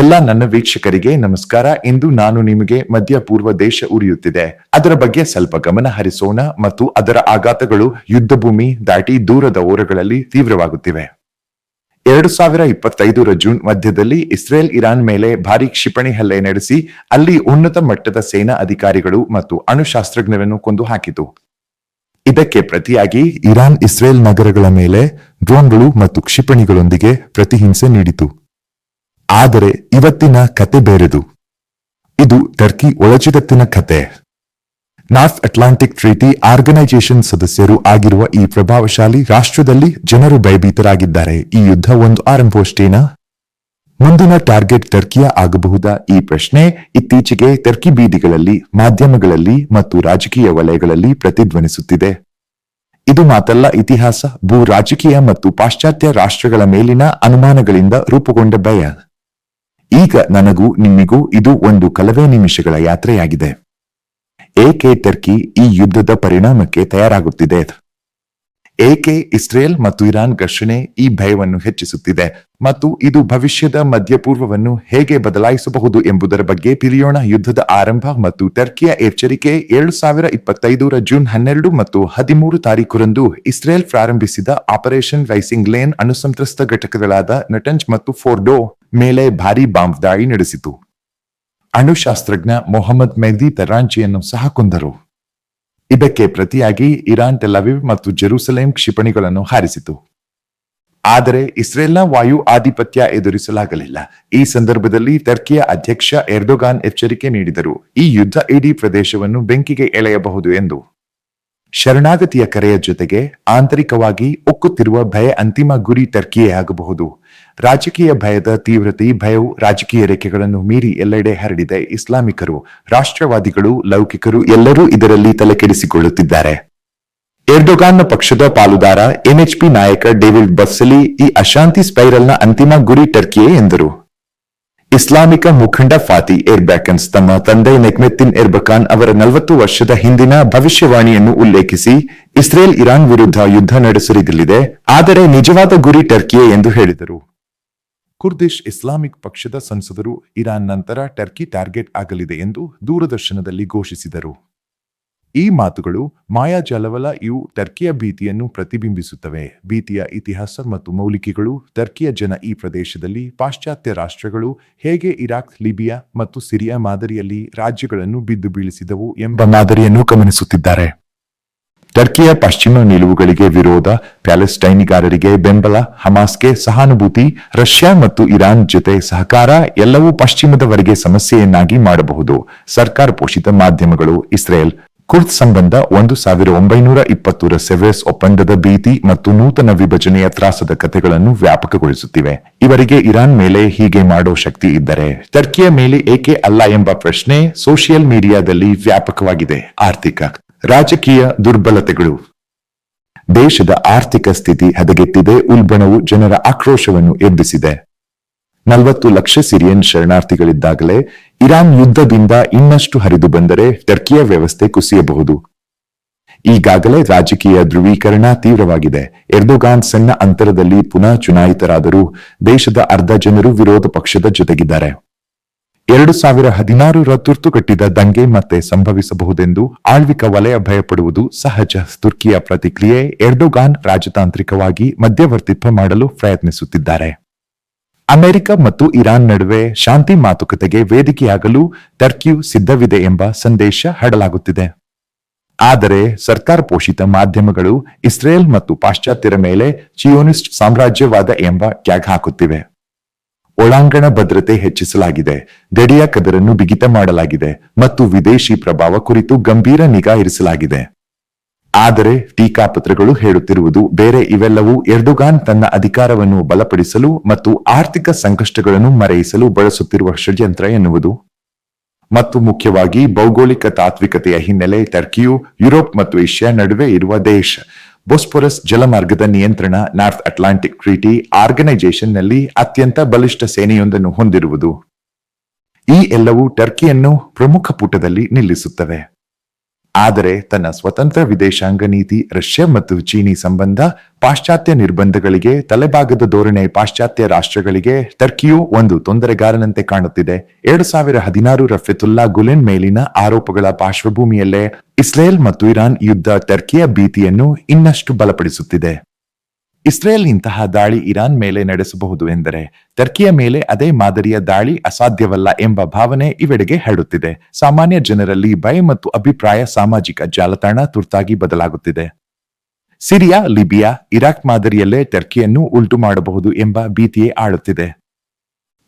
ಎಲ್ಲ ನನ್ನ ವೀಕ್ಷಕರಿಗೆ ನಮಸ್ಕಾರ. ಇಂದು ನಾನು ನಿಮಗೆ ಮಧ್ಯ ಪೂರ್ವ ದೇಶ ಉರಿಯುತ್ತಿದೆ. ಅದರ ಬಗ್ಗೆ ಸ್ವಲ್ಪ ಗಮನ ಹರಿಸೋಣ ಮತ್ತು ಅದರ ಆಘಾತಗಳು ಯುದ್ಧಭೂಮಿ ದಾಟಿ ದೂರದ ಓರಗಳಲ್ಲಿ ತೀವ್ರವಾಗುತ್ತಿವೆ. ಎರಡು ಸಾವಿರ ಇಪ್ಪತ್ತೈದರ ಜೂನ್ ಮಧ್ಯದಲ್ಲಿ ಇಸ್ರೇಲ್ ಇರಾನ್ ಮೇಲೆ ಭಾರಿ ಕ್ಷಿಪಣಿ ಹಲ್ಲೆ ನಡೆಸಿ, ಅಲ್ಲಿ ಉನ್ನತ ಮಟ್ಟದ ಸೇನಾ ಅಧಿಕಾರಿಗಳು ಮತ್ತು ಅಣುಶಾಸ್ತ್ರಜ್ಞರನ್ನು ಕೊಂದು ಹಾಕಿತು. ಇದಕ್ಕೆ ಪ್ರತಿಯಾಗಿ ಇರಾನ್ ಇಸ್ರೇಲ್ ನಗರಗಳ ಮೇಲೆ ಡ್ರೋನ್ಗಳು ಮತ್ತು ಕ್ಷಿಪಣಿಗಳೊಂದಿಗೆ ಪ್ರತಿಹಿಂಸೆ ನೀಡಿತು. ಆದರೆ ಇವತ್ತಿನ ಕತೆ ಬೇರೆದು. ಇದು ಟರ್ಕಿ ಒಳಜಗತ್ತಿನ ಕತೆ. ನಾರ್ತ್ ಅಟ್ಲಾಂಟಿಕ್ ಟ್ರೀಟಿ ಆರ್ಗನೈಸೇಷನ್ ಸದಸ್ಯರು ಆಗಿರುವ ಈ ಪ್ರಭಾವಶಾಲಿ ರಾಷ್ಟ್ರದಲ್ಲಿ ಜನರು ಭಯಭೀತರಾಗಿದ್ದಾರೆ. ಈ ಯುದ್ಧ ಒಂದು ಆರಂಭವಷ್ಟೇನ ಮುಂದಿನ ಟಾರ್ಗೆಟ್ ಟರ್ಕಿಯ ಆಗಬಹುದಾ? ಈ ಪ್ರಶ್ನೆ ಇತ್ತೀಚೆಗೆ ಟರ್ಕಿ ಬೀದಿಗಳಲ್ಲಿ, ಮಾಧ್ಯಮಗಳಲ್ಲಿ ಮತ್ತು ರಾಜಕೀಯ ವಲಯಗಳಲ್ಲಿ ಪ್ರತಿಧ್ವನಿಸುತ್ತಿದೆ. ಇದು ಮಾತಲ್ಲ ಇತಿಹಾಸ ಭೂ ರಾಜಕೀಯ ಮತ್ತು ಪಾಶ್ಚಾತ್ಯ ರಾಷ್ಟ್ರಗಳ ಮೇಲಿನ ಅನುಮಾನಗಳಿಂದ ರೂಪುಗೊಂಡ ಭಯ. ಈಗ ನನಗೂ ನಿಮ್ಮಿಗೂ ಇದು ಒಂದು ಕಲವೇ ನಿಮಿಷಗಳ ಯಾತ್ರೆಯಾಗಿದೆ. ಏಕೆ ಟರ್ಕಿ ಈ ಯುದ್ಧದ ಪರಿಣಾಮಕ್ಕೆ ತಯಾರಾಗುತ್ತಿದೆ? ಏಕೆ ಇಸ್ರೇಲ್ ಮತ್ತು ಇರಾನ್ ಘರ್ಷಣೆ ಈ ಭಯವನ್ನು ಹೆಚ್ಚಿಸುತ್ತಿದೆ? ಮತ್ತು ಇದು ಭವಿಷ್ಯದ ಮಧ್ಯಪೂರ್ವವನ್ನು ಹೇಗೆ ಬದಲಾಯಿಸಬಹುದು ಎಂಬುದರ ಬಗ್ಗೆ ಪಿರಿಯೋಣ ಯುದ್ಧದ ಆರಂಭ ಮತ್ತು ಟರ್ಕಿಯ ಎಚ್ಚರಿಕೆ ಏಳು ಸಾವಿರ ಇಪ್ಪತ್ತೈದರ ಜೂನ್ ಹನ್ನೆರಡು ಮತ್ತು ಹದಿಮೂರು ತಾರೀಕುರಂದು ಇಸ್ರೇಲ್ ಪ್ರಾರಂಭಿಸಿದ ಆಪರೇಷನ್ ರೈಸಿಂಗ್ ಲೇನ್ ಅನುಸಂತ್ರಸ್ತ ಘಟಕಗಳಾದ ನಟಂಜ್ ಮತ್ತು ಫೋರ್ಡೋ ಮೇಲೆ ಭಾರೀ ಬಾಂಬ್ ದಾಳಿ ನಡೆಸಿತು. ಅಣುಶಾಸ್ತ್ರಜ್ಞ ಮೊಹಮ್ಮದ್ ಮೆಹದಿ ತರಾಂಚಿಯನ್ನು ಸಹ ಕೊಂದರು. ಇದಕ್ಕೆ ಪ್ರತಿಯಾಗಿ ಇರಾನ್ ಟೆಲವಿವ್ ಮತ್ತು ಜೆರೂಸಲೇಂ ಕ್ಷಿಪಣಿಗಳನ್ನು ಹಾರಿಸಿತು. ಆದರೆ ಇಸ್ರೇಲ್ನ ವಾಯು ಆಧಿಪತ್ಯ ಎದುರಿಸಲಾಗಲಿಲ್ಲ. ಈ ಸಂದರ್ಭದಲ್ಲಿ ಟರ್ಕಿಯ ಅಧ್ಯಕ್ಷ ಎರ್ಡೋಗಾನ್ ಎಚ್ಚರಿಕೆ ನೀಡಿದರು. ಈ ಯುದ್ಧ ಇಡೀ ಪ್ರದೇಶವನ್ನು ಬೆಂಕಿಗೆ ಎಳೆಯಬಹುದು ಎಂದು. ಶರಣಾಗತಿಯ ಕರೆಯ ಜೊತೆಗೆ ಆಂತರಿಕವಾಗಿ ಉಕ್ಕುತ್ತಿರುವ ಭಯ ಅಂತಿಮ ಗುರಿ ಟರ್ಕಿಯೇ ಆಗಬಹುದು. ರಾಜಕೀಯ ಭಯದ ತೀವ್ರತೆ, ಭಯವು ರಾಜಕೀಯ ರೇಖೆಗಳನ್ನು ಮೀರಿ ಎಲ್ಲೆಡೆ ಹರಡಿದೆ. ಇಸ್ಲಾಮಿಕರು, ರಾಷ್ಟ್ರವಾದಿಗಳು, ಲೌಕಿಕರು ಎಲ್ಲರೂ ಇದರಲ್ಲಿ ತಲೆಕೆಡಿಸಿಕೊಳ್ಳುತ್ತಿದ್ದಾರೆ. ಎರ್ಡೊಗಾನ್ನ ಪಕ್ಷದ ಪಾಲುದಾರ ಎನ್ಎಚ್ಪಿ ನಾಯಕ ಡೇವಿಡ್ ಬಸ್ಸಲಿ ಈ ಅಶಾಂತಿ ಸ್ಪೈರಲ್ನ ಅಂತಿಮ ಗುರಿ ಟರ್ಕಿಯೇ ಎಂದರು. ಇಸ್ಲಾಮಿಕ ಮುಖಂಡ ಫಾತಿ ಎರ್ಬ್ಯಾಕನ್ಸ್ ತಮ್ಮ ತಂದೆ ನೆಕ್ಮೆತ್ತಿನ್ ಎರ್ಬಕಾನ್ ಅವರ ನಲವತ್ತು ವರ್ಷದ ಹಿಂದಿನ ಭವಿಷ್ಯವಾಣಿಯನ್ನು ಉಲ್ಲೇಖಿಸಿ, ಇಸ್ರೇಲ್ ಇರಾನ್ ವಿರುದ್ಧ ಯುದ್ಧ ನಡೆಸಲಿದೆ ಆದರೆ ನಿಜವಾದ ಗುರಿ ಟರ್ಕಿಯೇ ಎಂದು ಹೇಳಿದರು. ಕುರ್ದಿಶ್ ಇಸ್ಲಾಮಿಕ್ ಪಕ್ಷದ ಸಂಸದರು ಇರಾನ್ ನಂತರ ಟರ್ಕಿ ಟಾರ್ಗೆಟ್ ಆಗಲಿದೆ ಎಂದು ದೂರದರ್ಶನದಲ್ಲಿ ಘೋಷಿಸಿದರು. ಈ ಮಾತುಗಳು ಮಾಯಾಜಾಲವಲ್ಲ ಇವು ಟರ್ಕಿಯ ಭೀತಿಯನ್ನು ಪ್ರತಿಬಿಂಬಿಸುತ್ತವೆ. ಭೀತಿಯ ಇತಿಹಾಸ ಮತ್ತು ಮೌಲಿಕೆಗಳು ಟರ್ಕಿಯ ಜನ ಈ ಪ್ರದೇಶದಲ್ಲಿ ಪಾಶ್ಚಾತ್ಯ ರಾಷ್ಟ್ರಗಳು ಹೇಗೆ ಇರಾಕ್, ಲಿಬಿಯಾ ಮತ್ತು ಸಿರಿಯಾ ಮಾದರಿಯಲ್ಲಿ ರಾಜ್ಯಗಳನ್ನು ಬಿದ್ದು ಬೀಳಿಸಿದವು ಎಂಬ ಮಾದರಿಯನ್ನು ಗಮನಿಸುತ್ತಿದ್ದಾರೆ. ಟರ್ಕಿಯ ಪಶ್ಚಿಮ ನಿಲುವುಗಳಿಗೆ ವಿರೋಧ ಪ್ಯಾಲೆಸ್ಟೈನಿಗಾರರಿಗೆ ಬೆಂಬಲ, ಹಮಾಸ್ಗೆ ಸಹಾನುಭೂತಿ, ರಷ್ಯಾ ಮತ್ತು ಇರಾನ್ ಜೊತೆ ಸಹಕಾರ ಎಲ್ಲವೂ ಪಶ್ಚಿಮದವರೆಗೆ ಸಮಸ್ಯೆಯನ್ನಾಗಿ ಮಾಡಬಹುದು, ಸರ್ಕಾರ ಪೋಷಿತ ಮಾಧ್ಯಮಗಳು, ಇಸ್ರೇಲ್. ಕುರ್ದ್ ಸಂಬಂಧ ಒಂದು ಸಾವಿರ ಒಂಬೈನೂರ ಇಪ್ಪತ್ತರ ಸೆವೆಸ್ ಒಪ್ಪಂದದ ಭೀತಿ ಮತ್ತು ನೂತನ ವಿಭಜನೆಯ ತ್ರಾಸದ ಕಥೆಗಳನ್ನು ವ್ಯಾಪಕಗೊಳಿಸುತ್ತಿವೆ. ಇವರಿಗೆ ಇರಾನ್ ಮೇಲೆ ಹೀಗೆ ಮಾಡೋ ಶಕ್ತಿ ಇದ್ದರೆ ಟರ್ಕಿಯ ಮೇಲೆ ಏಕೆ ಅಲ್ಲ ಎಂಬ ಪ್ರಶ್ನೆ ಸೋಷಿಯಲ್ ಮೀಡಿಯಾದಲ್ಲಿ ವ್ಯಾಪಕವಾಗಿದೆ. ಆರ್ಥಿಕ ರಾಜಕೀಯ ದುರ್ಬಲತೆಗಳು. ದೇಶದ ಆರ್ಥಿಕ ಸ್ಥಿತಿ ಹದಗೆಟ್ಟಿದೆ, ಉಲ್ಬಣವು ಜನರ ಆಕ್ರೋಶವನ್ನು ಎಬ್ಬಿಸಿದೆ. ನಲವತ್ತು ಲಕ್ಷ ಸಿರಿಯನ್ ಶರಣಾರ್ಥಿಗಳಿದ್ದಾಗಲೇ ಇರಾನ್ ಯುದ್ಧದಿಂದ ಇನ್ನಷ್ಟು ಹರಿದು ಬಂದರೆ ಟರ್ಕಿಯ ವ್ಯವಸ್ಥೆ ಕುಸಿಯಬಹುದು. ಈಗಾಗಲೇ ರಾಜಕೀಯ ಧ್ರುವೀಕರಣ ತೀವ್ರವಾಗಿದೆ. ಎರ್ದೋಗಾನ್ ಸಣ್ಣ ಅಂತರದಲ್ಲಿ ಪುನಃ ಚುನಾಯಿತರಾದರೂ ದೇಶದ ಅರ್ಧ ಜನರು ವಿರೋಧ ಪಕ್ಷದ ಜೊತೆಗಿದ್ದಾರೆ. ಎರಡು ಸಾವಿರ ಹದಿನಾರರ ತುರ್ತು ಕಟ್ಟಿದ ದಂಗೆ ಮತ್ತೆ ಸಂಭವಿಸಬಹುದೆಂದು ಆಳ್ವಿಕ ವಲಯ ಭಯಪಡುವುದು ಸಹಜ. ತುರ್ಕಿಯ ಪ್ರತಿಕ್ರಿಯೆ ಎರ್ಡೋಗಾನ್ ರಾಜತಾಂತ್ರಿಕವಾಗಿ ಮಧ್ಯವರ್ತಿತ್ವ ಮಾಡಲು ಪ್ರಯತ್ನಿಸುತ್ತಿದ್ದಾರೆ. ಅಮೆರಿಕ ಮತ್ತು ಇರಾನ್ ನಡುವೆ ಶಾಂತಿ ಮಾತುಕತೆಗೆ ವೇದಿಕೆಯಾಗಲು ಟರ್ಕಿಯು ಸಿದ್ಧವಿದೆ ಎಂಬ ಸಂದೇಶ ಹಡಲಾಗುತ್ತಿದೆ ಆದರೆ ಸರ್ಕಾರ ಪೋಷಿತ ಮಾಧ್ಯಮಗಳು ಇಸ್ರೇಲ್ ಮತ್ತು ಪಾಶ್ಚಾತ್ಯರ ಮೇಲೆ ಚಿಯೋನಿಸ್ಟ್ ಸಾಮ್ರಾಜ್ಯವಾದ ಎಂಬ ಟ್ಯಾಗ್ ಹಾಕುತ್ತಿವೆ. ಒಳಾಂಗಣ ಭದ್ರತೆ ಹೆಚ್ಚಿಸಲಾಗಿದೆ. ಗಡಿಯ ಕದರನ್ನು ಬಿಗಿತ ಮಾಡಲಾಗಿದೆ ಮತ್ತು ವಿದೇಶಿ ಪ್ರಭಾವ ಕುರಿತು ಗಂಭೀರ ನಿಗಾ ಇರಿಸಲಾಗಿದೆ. ಆದರೆ ಟೀಕಾಪತ್ರಗಳು ಹೇಳುತ್ತಿರುವುದು ಬೇರೆ ಇವೆಲ್ಲವೂ ಎರ್ಡೊಗಾನ್ ತನ್ನ ಅಧಿಕಾರವನ್ನು ಬಲಪಡಿಸಲು ಮತ್ತು ಆರ್ಥಿಕ ಸಂಕಷ್ಟಗಳನ್ನು ಮರೆಯಿಸಲು ಬಳಸುತ್ತಿರುವ ಷಡ್ಯಂತ್ರ ಎನ್ನುವುದು. ಮತ್ತು ಮುಖ್ಯವಾಗಿ ಭೌಗೋಳಿಕ ತಾತ್ವಿಕತೆಯ ಹಿನ್ನೆಲೆ ಟರ್ಕಿಯು, ಯುರೋಪ್ ಮತ್ತು ಏಷ್ಯಾ ನಡುವೆ ಇರುವ ದೇಶ. ಬೊಸ್ಪೊರಸ್ ಜಲಮಾರ್ಗದ ನಿಯಂತ್ರಣ ನಾರ್ತ್ ಅಟ್ಲಾಂಟಿಕ್ ಟ್ರೀಟಿ ಆರ್ಗನೈಸೇಷನ್ನಲ್ಲಿ ಅತ್ಯಂತ ಬಲಿಷ್ಠ ಸೇನೆಯೊಂದನ್ನು ಹೊಂದಿರುವುದು. ಈ ಎಲ್ಲವೂ ಟರ್ಕಿಯನ್ನು ಪ್ರಮುಖ ಪುಟದಲ್ಲಿ ನಿಲ್ಲಿಸುತ್ತವೆ. ಆದರೆ ತನ್ನ ಸ್ವತಂತ್ರ ವಿದೇಶಾಂಗ ನೀತಿ, ರಷ್ಯಾ ಮತ್ತು ಚೀನಿ ಸಂಬಂಧ ಪಾಶ್ಚಾತ್ಯ ನಿರ್ಬಂಧಗಳಿಗೆ ತಲೆಬಾಗದ ಧೋರಣೆ ಪಾಶ್ಚಾತ್ಯ ರಾಷ್ಟ್ರಗಳಿಗೆ ಟರ್ಕಿಯು ಒಂದು ತೊಂದರೆಗಾರನಂತೆ ಕಾಣುತ್ತಿದೆ. ಎರಡು ಸಾವಿರ ಹದಿನಾರು ರಫೆತುಲ್ಲಾ ಗುಲೆನ್ ಮೇಲಿನ ಆರೋಪಗಳ ಪಾರ್ಶ್ವಭೂಮಿಯಲ್ಲೇ ಇಸ್ರೇಲ್ ಮತ್ತು ಇರಾನ್ ಯುದ್ಧ ಟರ್ಕಿಯ ಭೀತಿಯನ್ನು ಇನ್ನಷ್ಟು ಬಲಪಡಿಸುತ್ತಿದೆ. ಇಸ್ರೇಲ್ ಇಂತಹ ದಾಳಿ ಇರಾನ್ ಮೇಲೆ ನಡೆಸಬಹುದು ಎಂದರೆ ಟರ್ಕಿಯ ಮೇಲೆ ಅದೇ ಮಾದರಿಯ ದಾಳಿ ಅಸಾಧ್ಯವಲ್ಲ ಎಂಬ ಭಾವನೆ ಇವೆಡೆಗೆ ಹರಡುತ್ತಿದೆ. ಸಾಮಾನ್ಯ ಜನರಲ್ಲಿ ಭಯ ಮತ್ತು ಅಭಿಪ್ರಾಯ ಸಾಮಾಜಿಕ ಜಾಲತಾಣ ತುರ್ತಾಗಿ ಬದಲಾಗುತ್ತಿದೆ. ಸಿರಿಯಾ, ಲಿಬಿಯಾ, ಇರಾಕ್ ಮಾದರಿಯಲ್ಲೇ ಟರ್ಕಿಯನ್ನು ಉಲ್ಟು ಮಾಡಬಹುದು ಎಂಬ ಭೀತಿಯೇ ಆಳುತ್ತಿದೆ.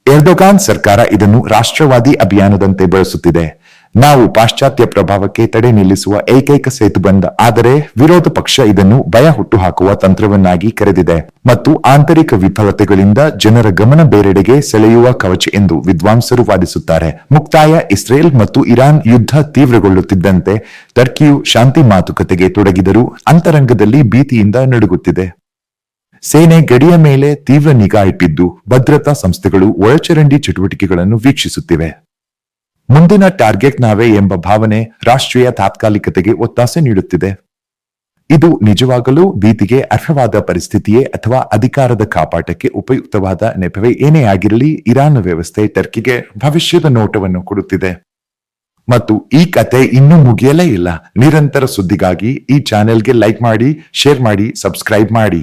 ಎರ್ಡೋಗಾನ್ ಸರ್ಕಾರ ಇದನ್ನು ರಾಷ್ಟ್ರವಾದಿ ಅಭಿಯಾನದಂತೆ ಬಳಸುತ್ತಿದೆ. ನಾವು ಪಾಶ್ಚಾತ್ಯ ಪ್ರಭಾವಕ್ಕೆ ತಡೆ ನಿಲ್ಲಿಸುವ ಏಕೈಕ ಸೇತುಬಂಧ ಆದರೆ ವಿರೋಧ ಪಕ್ಷ ಇದನ್ನು ಭಯ ಹುಟ್ಟುಹಾಕುವ ತಂತ್ರವನ್ನಾಗಿ ಕರೆದಿದೆ. ಮತ್ತು ಆಂತರಿಕ ವಿಫಲತೆಗಳಿಂದ ಜನರ ಗಮನ ಬೇರೆಡೆಗೆ ಸೆಳೆಯುವ ಕವಚ ಎಂದು ವಿದ್ವಾಂಸರು ವಾದಿಸುತ್ತಾರೆ. ಮುಕ್ತಾಯ, ಇಸ್ರೇಲ್ ಮತ್ತು ಇರಾನ್ ಯುದ್ಧ ತೀವ್ರಗೊಳ್ಳುತ್ತಿದ್ದಂತೆ ಟರ್ಕಿಯು ಶಾಂತಿ ಮಾತುಕತೆಗೆ ತೊಡಗಿದರೂ ಅಂತರಂಗದಲ್ಲಿ ಭೀತಿಯಿಂದ ನಡುಗುತ್ತಿದೆ. ಸೇನೆ ಗಡಿಯ ಮೇಲೆ ತೀವ್ರ ನಿಗಾ ಇಟ್ಟಿದ್ದು, ಭದ್ರತಾ ಸಂಸ್ಥೆಗಳು ಒಳಚರಂಡಿ ಚಟುವಟಿಕೆಗಳನ್ನು ವೀಕ್ಷಿಸುತ್ತಿವೆ. ಮುಂದಿನ ಟಾರ್ಗೆಟ್ ನಾವೇ ಎಂಬ ಭಾವನೆ ರಾಷ್ಟ್ರೀಯ ತಾತ್ಕಾಲಿಕತೆಗೆ ಒತ್ತಾಸೆ ನೀಡುತ್ತಿದೆ. ಇದು ನಿಜವಾಗಲೂ ಭೀತಿಗೆ ಅರ್ಹವಾದ ಪರಿಸ್ಥಿತಿಯೇ ಅಥವಾ ಅಧಿಕಾರದ ಕಾಪಾಟಕ್ಕೆ ಉಪಯುಕ್ತವಾದ ನೆಪವೇ ಏನೇ ಆಗಿರಲಿ ಇರಾನ್ ವ್ಯವಸ್ಥೆ ಟರ್ಕಿಗೆ ಭವಿಷ್ಯದ ನೋಟವನ್ನು ಕೊಡುತ್ತಿದೆ. ಮತ್ತು ಈ ಕತೆ ಇನ್ನೂ ಮುಗಿಯಲೇ ಇಲ್ಲ. ನಿರಂತರ ಸುದ್ದಿಗಾಗಿ ಈ ಚಾನೆಲ್ಗೆ ಲೈಕ್ ಮಾಡಿ, ಶೇರ್ ಮಾಡಿ, ಸಬ್ಸ್ಕ್ರೈಬ್ ಮಾಡಿ.